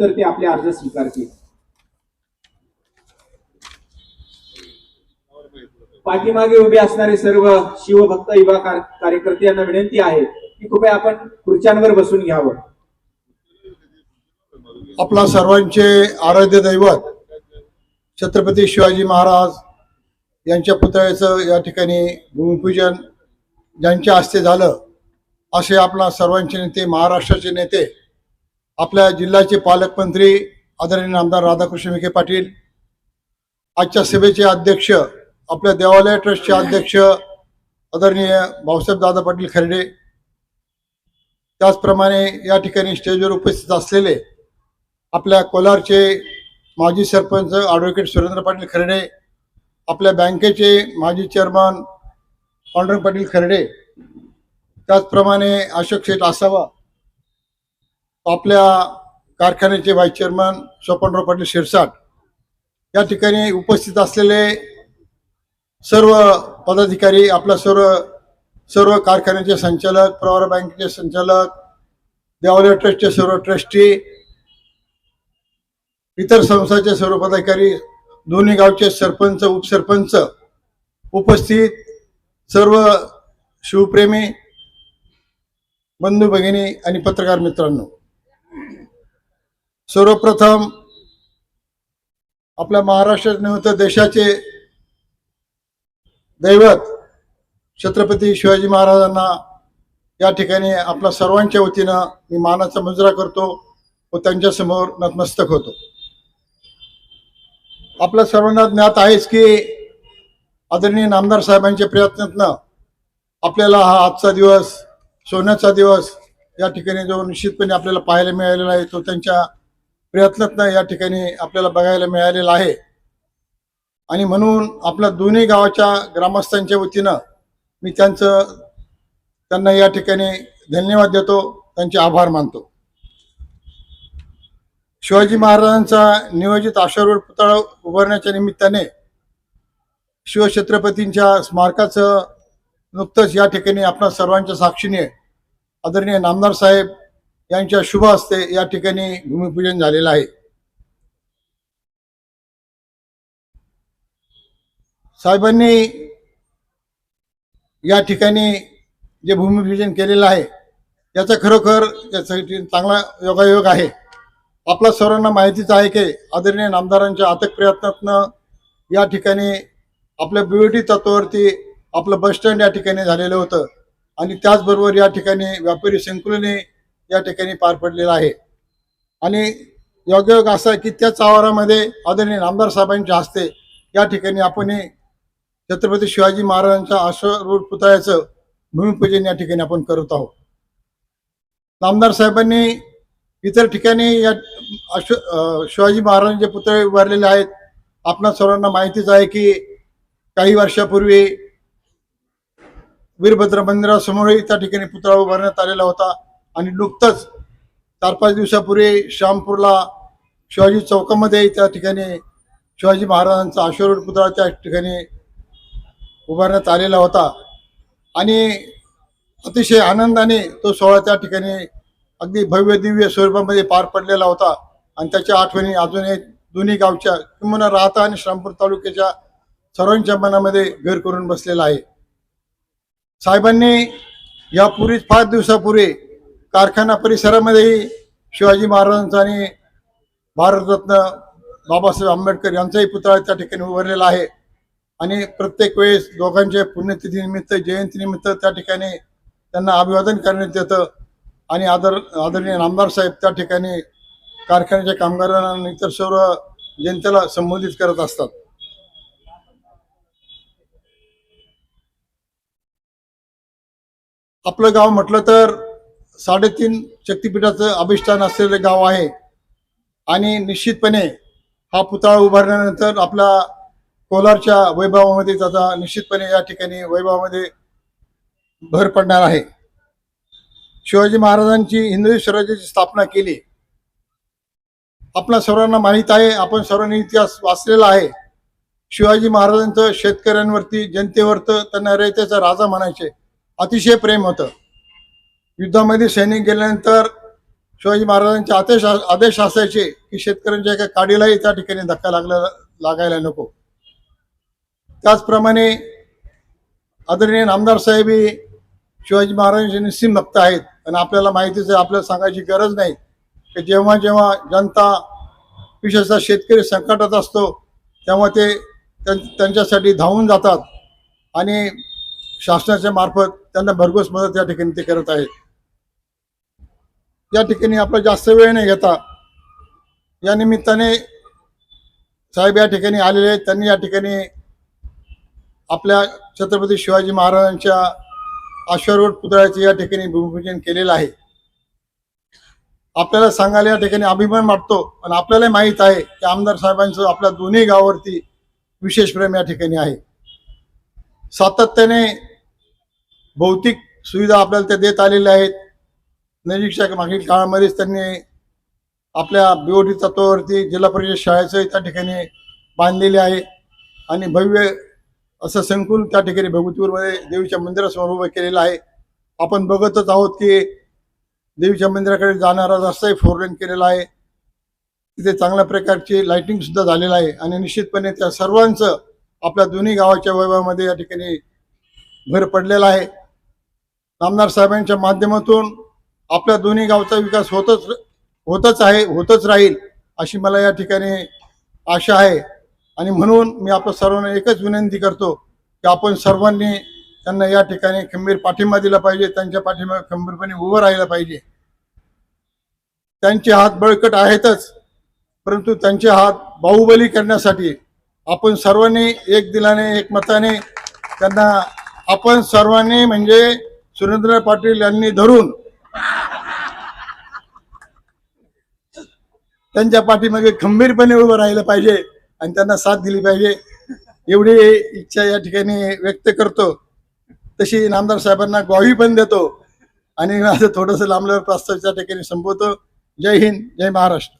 तर ते आपले अर्ज स्वीकारतील. पाठीमागे उभे असणारे सर्व शिवभक्त युवा कार्यकर्ते यांना विनंती आहे की कृपया आपण खुर्च्यांवर बसून घ्यावं. आपला सर्वांचे आराध्य दैवत छत्रपती शिवाजी महाराज यांच्या पुतळ्याचं या ठिकाणी भूमिपूजन ज्यांच्या हस्ते झालं असे आपला सर्वांचे नेते महाराष्ट्राचे नेते आपल्या जिल्ह्याचे पालकमंत्री आदरणीय आमदार राधाकृष्ण विखे पाटील आजच्या सभेचे अध्यक्ष आपल्या देवालय ट्रस्टचे अध्यक्ष आदरणीय भाऊसाहेब दादा पाटील खर्डे त्याचप्रमाणे या ठिकाणी स्टेजवर उपस्थित असलेले आपल्या कोलारचे माजी सरपंच ॲडव्होकेट सुरेंद्र पाटील खर्डे आपल्या बँकेचे माजी चेअरमन पांडुरंग पाटील खर्डे त्याचप्रमाणे अशोक शेठ आसावा आपल्या कारखान्याचे व्हाईस चेअरमन स्वपनराव पाटील शिरसाट या ठिकाणी उपस्थित असलेले सर्व पदाधिकारी आपल्या सर्व सर्व कारखान्याचे संचालक प्रवार बँकेचे संचालक देवालय ट्रस्टचे सर्व ट्रस्टी इतर संस्थाचे सर्व पदाधिकारी दोन्ही गावचे सरपंच उपसरपंच उपस्थित सर्व शिवप्रेमी बंधू भगिनी आणि पत्रकार मित्रांनो. सर्वप्रथम आपल्या महाराष्ट्र नव्हे देशाचे दैवत छत्रपती शिवाजी महाराजांना या ठिकाणी आपल्या सर्वांच्या वतीनं मी मानाचा मुजरा करतो व त्यांच्यासमोर नतमस्तक होतो. आपल्या सर्वांना ज्ञात आहेच की आदरणीय नामदार साहेबांच्या प्रयत्नातनं आपल्याला हा आजचा दिवस सोन्याचा दिवस या ठिकाणी जो निश्चितपणे आपल्याला पाहायला मिळालेला आहे तो त्यांच्या प्रयत्नातनं या ठिकाणी आपल्याला बघायला मिळालेला आहे. आणि म्हणून आपल्या दोन्ही गावाच्या ग्रामस्थांच्या वतीनं मी त्यांचं त्यांना या ठिकाणी धन्यवाद देतो त्यांचे आभार मानतो. शिवाजी महाराजांचा नियोजित आश्वारूढ पुतळा उभारण्याच्या निमित्ताने शिवछत्रपतींच्या स्मारकाचं नुकतंच या ठिकाणी आपल्या सर्वांच्या साक्षीने आदरणीय नामदार साहेब यांच्या शुभ हस्ते या ठिकाणी भूमिपूजन झालेलं आहे. साहेबांनी या ठिकाणी जे भूमिपूजन केलेलं आहे याचा खरोखर यासाठी चांगला योगायोग आहे. आपल्या सर्वांना माहितीच आहे की आदरणीय नामदारांच्या अथक प्रयत्नातनं या ठिकाणी आपल्या बीओटी तत्वावरती आपलं बस स्टँड या ठिकाणी झालेलं होतं. आणि त्याचबरोबर या ठिकाणी व्यापारी संकुलने या ठिकाणी पार पडलेला आहे. आणि योगायोग असा आहे की त्याच आवारामध्ये आदरणीय नामदार साहेबांच्या हस्ते या ठिकाणी आपण हे छत्रपती शिवाजी महाराजांच्या अश्वरूढ पुतळ्याचं भूमिपूजन या ठिकाणी आपण करत आहोत. नामदार साहेबांनी इतर ठिकाणी या अश्व शिवाजी महाराजांचे पुतळे उभारलेले आहेत. आपणा सर्वांना माहितीच आहे की काही वर्षापूर्वी वीरभद्र मंदिरासमोरही त्या ठिकाणी पुतळा उभारण्यात आलेला होता. आणि नुकतंच चार पाच दिवसापूर्वी श्यामपूरला शिवाजी चौकामध्ये त्या ठिकाणी शिवाजी महाराजांचा अश्वरूढ पुतळा त्या ठिकाणी उभारण्यात आलेला होता. आणि अतिशय आनंदाने तो सोहळा त्या ठिकाणी अगदी भव्य दिव्य स्वरूपामध्ये पार पडलेला होता. आणि त्याच्या आठवणी अजूनही दोन्ही गावच्या किंवा राहता आणि श्रामपूर तालुक्याच्या सर्वांच्या मनामध्ये घर करून बसलेला आहे. साहेबांनी यापूर्वीच पाच दिवसापूर्वी कारखाना परिसरामध्येही शिवाजी महाराजांचा आणि भारतरत्न बाबासाहेब आंबेडकर यांचाही पुतळा त्या ठिकाणी उभारलेला आहे. आणि प्रत्येक वेळेस दोघांच्या पुण्यतिथीनिमित्त जयंतीनिमित्त त्या ठिकाणी त्यांना अभिवादन करण्यात येतं. आणि आदर आदरणीय नामदार साहेब त्या ठिकाणी कारखान्याच्या कामगारांना आणि इतर सर्व जनतेला संबोधित करत असतात. आपलं गाव म्हटलं तर साडेतीन शक्तिपीठाचं अभिष्ठान असलेलं गाव आहे. आणि निश्चितपणे हा पुतळा उभारल्यानंतर आपला कोलारच्या वैभवामध्ये त्याचा निश्चितपणे या ठिकाणी वैभवामध्ये भर पडणार आहे. शिवाजी महाराजांची हिंदवी स्वराज्याची स्थापना केली. आपल्या सर्वांना माहीत आहे आपण सर्वांनी इतिहास वाचलेला आहे. शिवाजी महाराजांचं शेतकऱ्यांवरती जनतेवरतं त्यांना रयतेचा राजा म्हणायचे. अतिशय प्रेम होतं. युद्धामध्ये सैनिक गेल्यानंतर शिवाजी महाराजांचे आदेश आदेश असायचे की शेतकऱ्यांच्या एका काडीलाही त्या ठिकाणी धक्का लागला लागायला नको. त्याचप्रमाणे आदरणीय नामदार साहेब हे शिवाजी महाराजांचे निस्सिम भक्त आहेत आणि आपल्याला माहितीच आहे आपल्याला सांगायची गरज नाही की जेव्हा जेव्हा जनता विशेषतः शेतकरी संकटात असतो तेव्हा ते त्यां- त्यांच्यासाठी धावून जातात आणि शासनाच्या मार्फत त्यांना भरघोस मदत या ठिकाणी ते करत आहेत. या ठिकाणी आपला जास्त वेळ नाही घेता. या निमित्ताने साहेब या ठिकाणी आलेले आहेत. त्यांनी या ठिकाणी आपल्या छत्रपती शिवाजी महाराजांच्या अश्वारूढ पुतळ्याचे या ठिकाणी भूमिपूजन केलेलं आहे. आपल्याला सांगायला या ठिकाणी अभिमान वाटतो आणि आपल्यालाही माहीत आहे की आमदार साहेबांचं आपल्या दोन्ही गावावरती विशेष प्रेम या ठिकाणी आहे. सातत्याने भौतिक सुविधा आपल्याला त्या देत आलेल्या आहेत. निरीक्षक मागील काळामध्येच त्यांनी आपल्या बीओटी तत्वावरती जिल्हा परिषद शाळेचं त्या ठिकाणी बांधलेले आहे. आणि भव्य असं संकुल त्या ठिकाणी भगवतीपूरमध्ये देवीच्या मंदिरासमोर उभं केलेलं आहे. आपण बघतच आहोत की देवीच्या मंदिराकडे जाणारा रस्ताही फोर लेन केलेला आहे. तिथे चांगल्या प्रकारची लाइटिंग सुद्धा झालेलं आहे. आणि निश्चितपणे त्या सर्वांचं आपल्या दोन्ही गावाच्या वैभवामध्ये या ठिकाणी भर पडलेला आहे. नामदार साहेबांच्या माध्यमातून आपल्या दोन्ही गावचा विकास होतच होतच आहे होतच राहील अशी मला या ठिकाणी आशा आहे. आणि म्हणून मी आपल्या सर्वांना एकच विनंती करतो की आपण सर्वांनी त्यांना या ठिकाणी खंबीर पाठिंबा दिला पाहिजे त्यांच्या पाठिंबा खंबीरपणे उभं राहिलं पाहिजे. त्यांचे हात बळकट आहेतच परंतु त्यांचे हात बाहुबली करण्यासाठी आपण सर्वांनी एक दिलाने एक मताने त्यांना आपण सर्वांनी म्हणजे सुरेंद्र पाटील यांनी धरून त्यांच्या पाठीमागे खंबीरपणे उभं राहिलं पाहिजे आणि त्यांना साथ दिली पाहिजे. एवढी इच्छा या ठिकाणी व्यक्त करतो. तशी नामदार साहेबांना ग्वाही पण देतो. आणि माझं थोडंसं लांबल्यावर प्रस्तावच्या ठिकाणी संपवतो. जय हिंद जय महाराष्ट्र.